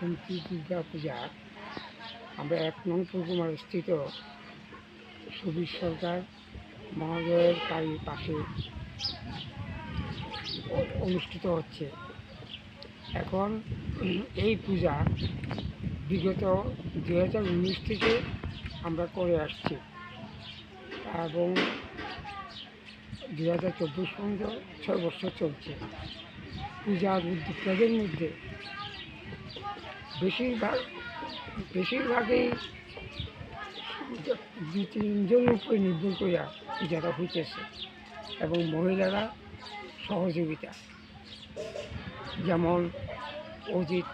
লক্ষ্মী দুর্গা পূজা আমরা এক নং পূর্বমার স্থিত সুবীর সরকার মহোদয়ের বাড়ির পাশে অনুষ্ঠিত হচ্ছে। এখন এই পূজা বিগত দু উনিশ থেকে আমরা করে আসছি এবং দু হাজার চব্বিশ পর্যন্ত ছয় বছর চলছে। পূজার উদ্যোক্তাদের মধ্যে বেশিরভাগ, বেশিরভাগই দু তিনজনের উপরে নির্ভর করিয়া পূজাটা হইতেছে এবং মহিলারা সহযোগিতা। যেমন অজিত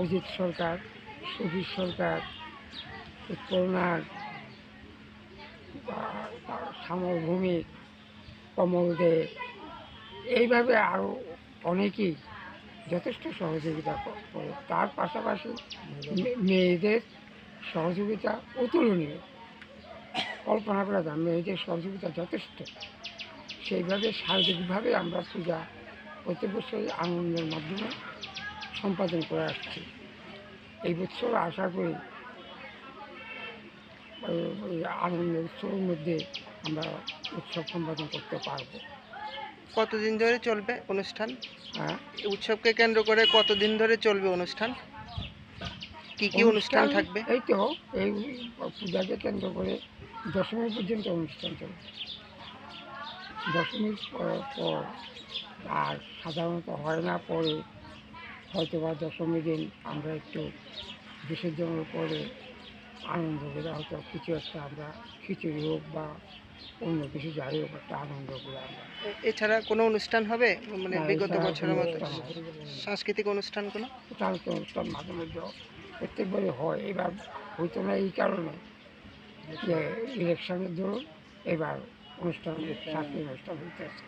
অজিত সরকার সুবীর সরকার উৎপলনাথ শ্যামল ভৌমিক কমল দে, এইভাবে আরও অনেকেই যথেষ্ট সহযোগিতা করে। তার পাশাপাশি মেয়েদের সহযোগিতা অতুলনীয়। কল্পনা করা যায়, মেয়েদের সহযোগিতা যথেষ্ট। সেইভাবে শারীরিকভাবে আমরা পূজা প্রত্যেক বছরই আনন্দের মাধ্যমে সম্পাদন করে আসছি। এই বছর আশা করি আনন্দের উৎসবের মধ্যে আমরা উৎসব সম্পাদন করতে পারব। কতদিন ধরে চলবে অনুষ্ঠান? হ্যাঁ। এই উৎসবকে কেন্দ্র করে কতদিন ধরে চলবে অনুষ্ঠান? কি কি অনুষ্ঠান থাকবে? এই তো এই পূজাকে কেন্দ্র করে দশমী পর্যন্ত অনুষ্ঠান চলবে। দশমীর পর পর আর সাধারণত হয় না পরে হয়তো বা দশমী দিন আমরা একটু বিসর্জনের পরে আনন্দ করে হয়তো কিছু একটা আমরা খিচুড়ি হোক বা অন্য কিছু যাই হোক একটা আনন্দ করে এছাড়া কোনো অনুষ্ঠান হবে? মানে বিগত বছরের মতো সাংস্কৃতিক অনুষ্ঠান কোনো? অনুষ্ঠান মাঝে মধ্যে প্রত্যেকবারই হয়। এবার হইতো না এই কারণে যে ইলেকশনের ধরুন এবার অনুষ্ঠান সাংস্কৃতিক অনুষ্ঠান হইতেছে।